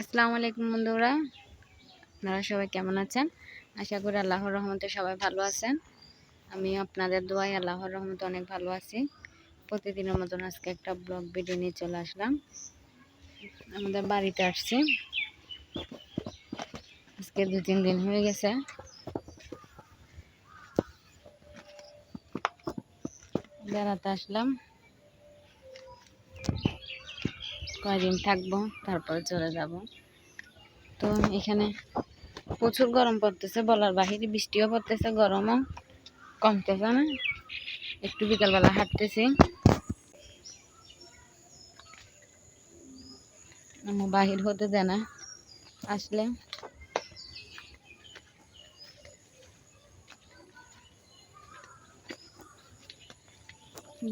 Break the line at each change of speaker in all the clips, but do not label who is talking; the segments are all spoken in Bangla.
আসসালামু আলাইকুম বন্ধুরা। আপনারা সবাই কেমন আছেন? আশা করি আল্লাহর রহমতে সবাই ভালো আছেন। আমি আপনাদের দোয়াই আল্লাহর রহমতে অনেক ভালো আছি। প্রতিদিনের মতন আজকে একটা ব্লগ ভিডিও নিয়ে চলে আসলাম। আমাদের বাড়িতে আসছি। আজকে দু তিন দিন হয়ে গেছে। বেড়াতে আসলাম। কয়দিন থাকব, তারপর চলে যাব। তো এখানে প্রচুর গরম পড়তেছে, বলার বাহিরে বৃষ্টিও পড়তেছে, গরমও কমতেছে না। একটু বিকালবেলা হাঁটতেছি। বাহির হতে দেয় না, আসলে।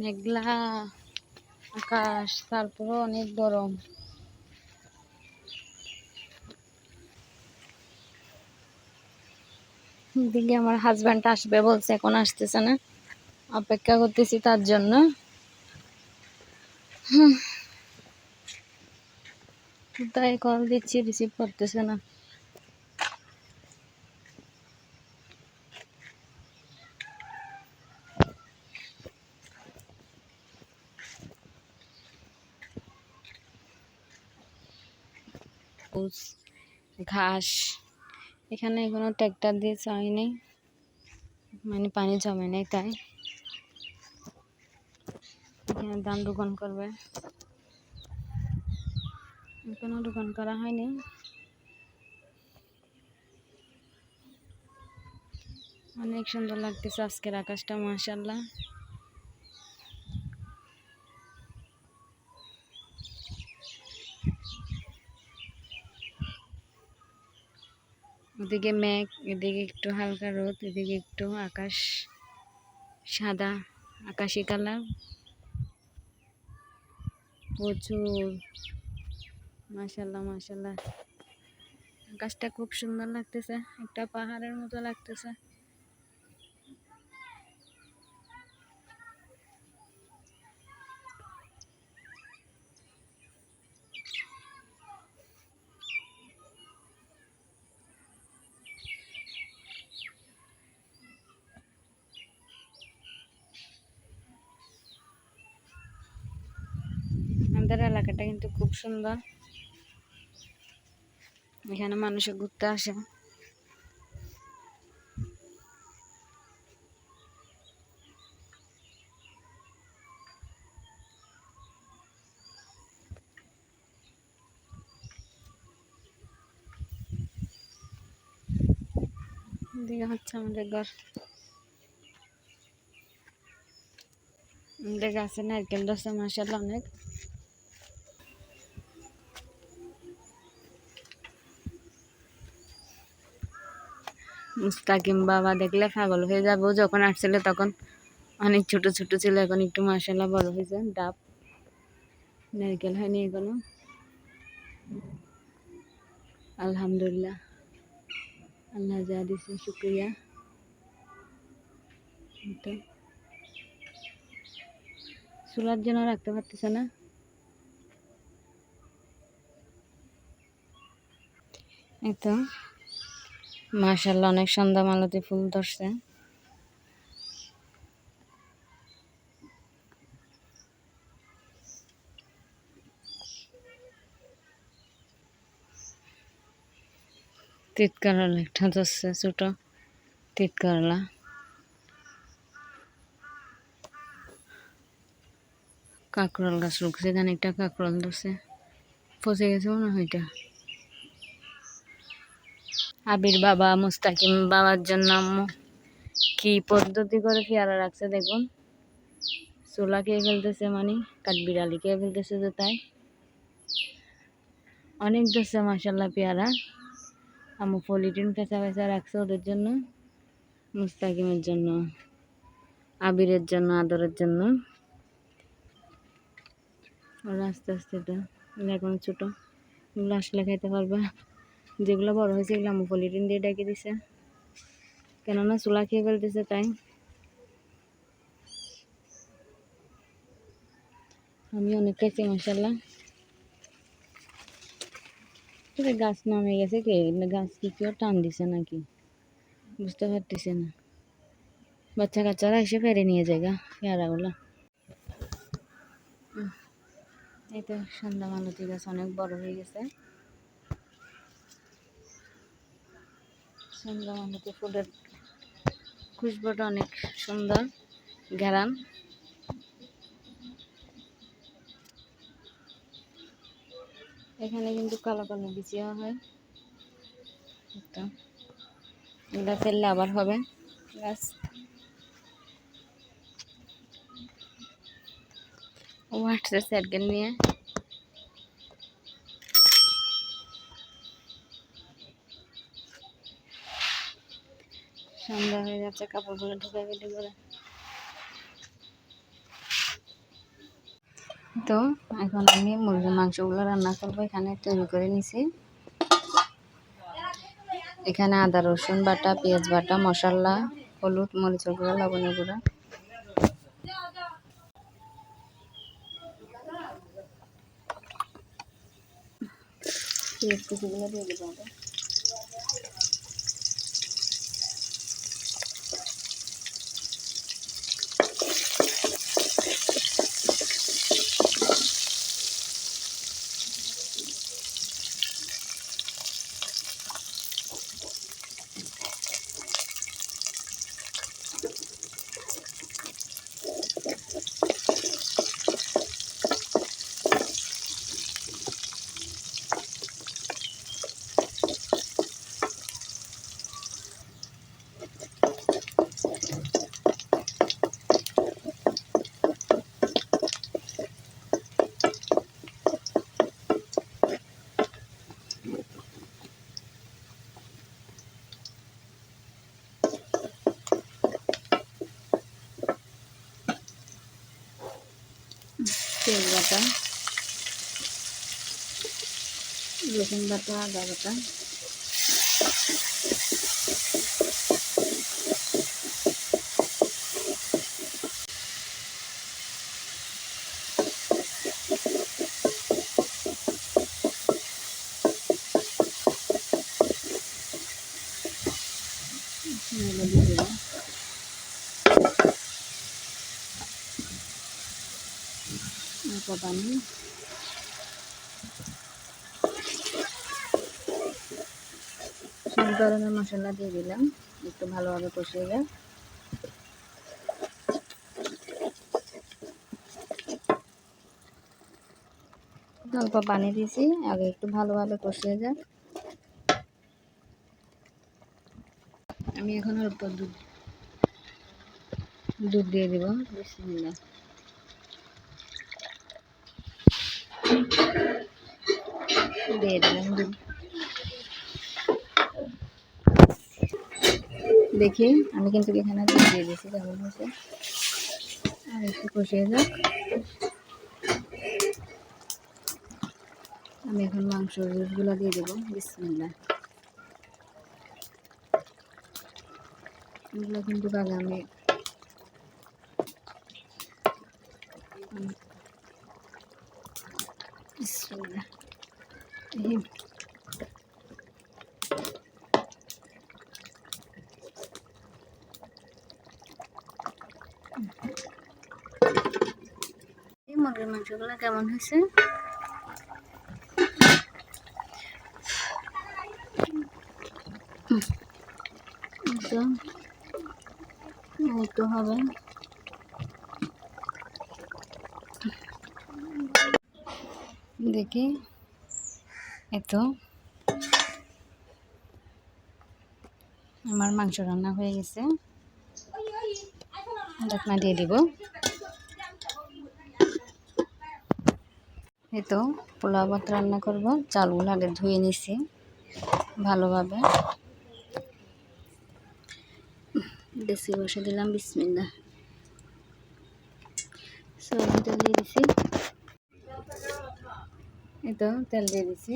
মেঘলা। আকাশ তারপরে অনেক গরম। দিকে আমার হাজব্যান্ড আসবে বলছে, এখন আসতেছে না। অপেক্ষা করতেছি তার জন্য। তাই কল দিচ্ছি রিসিভ করতেছে না। সবুজ ঘাস। এখানে কোনো ট্র্যাক্টর দিয়ে চাই নেই। মানে পানি জমে নেই তাই। এখানে ধান রোপণ করবে। এখনও রোপণ করা হয়নি। অনেক সুন্দর লাগতেছে আজকের আকাশটা মাশাল্লাহ ওদিকে মেঘ, এদিকে একটু হালকা রোদ, এদিকে একটু আকাশ সাদা, আকাশি কালার। প্রচুর। মাসাল্লাহ মাসাল্লাহ আকাশটা খুব সুন্দর লাগতেছে, একটা পাহাড়ের মতো লাগতেছে আমাদের এলাকাটা কিন্তু খুব সুন্দর। এখানে মানুষে ঘুরতে আসে। হচ্ছে আমাদের ঘর। আমাদের গাছে নারকেল ধরছে মাসাল্লাহ অনেক। মুস্তাকিম বাবা দেখলে পাগল হয়ে যাব। যখন আসছিল তখন অনেক ছোট ছোট ছিল, এখন একটু মাসাল্লাহ বড় হয়েছে, ডাব, নারকেল হয়নি এখনও। আলহামদুলিল্লাহ, আল্লাহ যা দিছে, শুক্রিয়া। চুলার জন্য রাখতে পারতেছে না? এই তো মাশাল্লাহ অনেক সন্ধ্যা মালতি ফুল ধরছে। তিত করলা একটা ধরছে, ছোট তিত করলা গাছ রুখছে এখানে একটা কাঁকরোল ধরছে। পচে গেছে মনে হয় এটা। আবির বাবা, মুস্তাকিম বাবার জন্য আম্মু। কি পদ্ধতি করে পেয়ারা রাখছে দেখুন। চোলা খেয়ে ফেলতেছে মানে কাঠবিড়ালি খেয়ে ফেলতেছে যে তাই। অনেক ধরছে মাসাল্লাহ পেয়ারা। আম্মু পলিটিন পেঁচা পেঁচা রাখছে ওদের জন্য, মুস্তাকিমের জন্য, আবিরের জন্য, আদরের জন্য। ওরা আস্তে আস্তে এটা এখন ছোটো। এগুলো আসলে খাইতে পারবে। যেগুলো বড় হয়েছে এগুলো পলিটিন দিয়ে ডেকে দিছে। কেননা চুলা খেয়ে ফেলতেছে তাই। আমি অনেক খাইছি মশাল্লা এটা গাছ নামে গেছে কে গাছ কি কেউ টান দিছে নাকি? বুঝতে পারতেছি না। বাচ্চা কাচ্চারা এসে ফেরে নিয়ে যায় গা, পেয়ারাগুলো। এই তো সন্ধ্যা মালতী গাছ অনেক বড় হয়ে গেছে। সন্ধ্যা মালতী ফুলের খুশবুটা অনেক সুন্দর, ঘেরান। এখানে কিন্তু কালো কালো বিচিয়া হয়। তো এগুলো ফেললে আবার হবে। গাছ হোয়াটসঅ্যাপ সার্কেল নিয়ে। সন্ধ্যা হয়ে যাচ্ছে, কাপড়গুলো ঢুকে গেলে করে। তো এখন আমি মুরগির মাংসগুলো রান্না করব, এখানে তৈরি করে নিছি। এখানে আদা, রসুন বাটা, পেঁয়াজ বাটা, মশলা, হলুদ, মরিচের গুঁড়া, লবণের গুঁড়া। পেঁয়াজ কুচিগুলো দিয়ে দেবো আগে পেঁয়াজ বাটা রসুন বাটা আদা বাটা এগুলো দিয়ে দিলাম অল্প পানি সব ধরনের মশলা দিয়ে দিলাম। একটু ভালোভাবে কষিয়ে যাক অল্প পানি দিয়েছি, আগে একটু ভালোভাবে কষিয়ে যাক। আমি এখন অল্প দুধ দুধ দিয়ে দিব দিয়ে দিলাম দুধ। দেখি, আমি কিন্তু এখানে দিয়ে দিয়েছি কেমন হয়েছে? আর একটু কষিয়ে যাক। আমি এখন মাংস জুসগুলো দিয়ে দেবো বিসমিল্লা এগুলো কিন্তু বাগানে বিসমিল্লাহ এই এই মুরগির কেমন হয়েছে? হবে। দেখি। এতো আমার মাংস রান্না হয়ে গেছে। ঢাকনা দিয়ে দিব। এই তো পোলাও ভাত রান্না করব। চালগুলো আগে ধুয়ে নিছি ভালোভাবে। দেশি বসে দিলাম বিসমিল্লা তেল দিয়ে দিছি। এই তো তেল দিয়ে দিছি।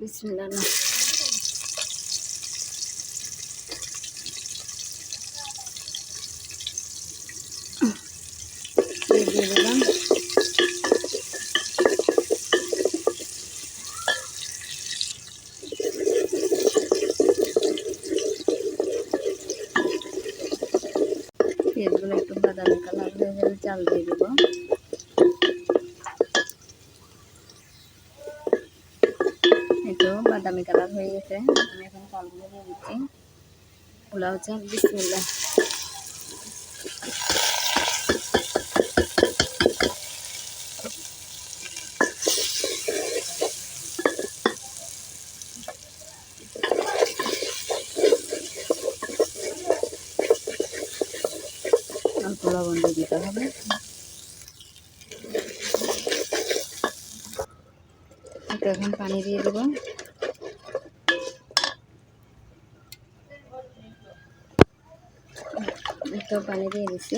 বিসমিল্লা না দিয়ে দিলাম বাদামি কালার হয়ে গেলে চাল দিয়ে দেব। তো বাদামি কালার হয়ে গেছে। আমি এখন চালগুলো দিয়ে দিচ্ছি। পোলাও চাল, বিসমিল্লাহ অল্প লবণ দিয়ে দিতে হবে এখন পানি দিয়ে দেব। তো পানি দিয়ে দিছি।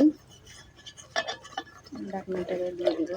ডাকনাটাকে দিয়ে দিব।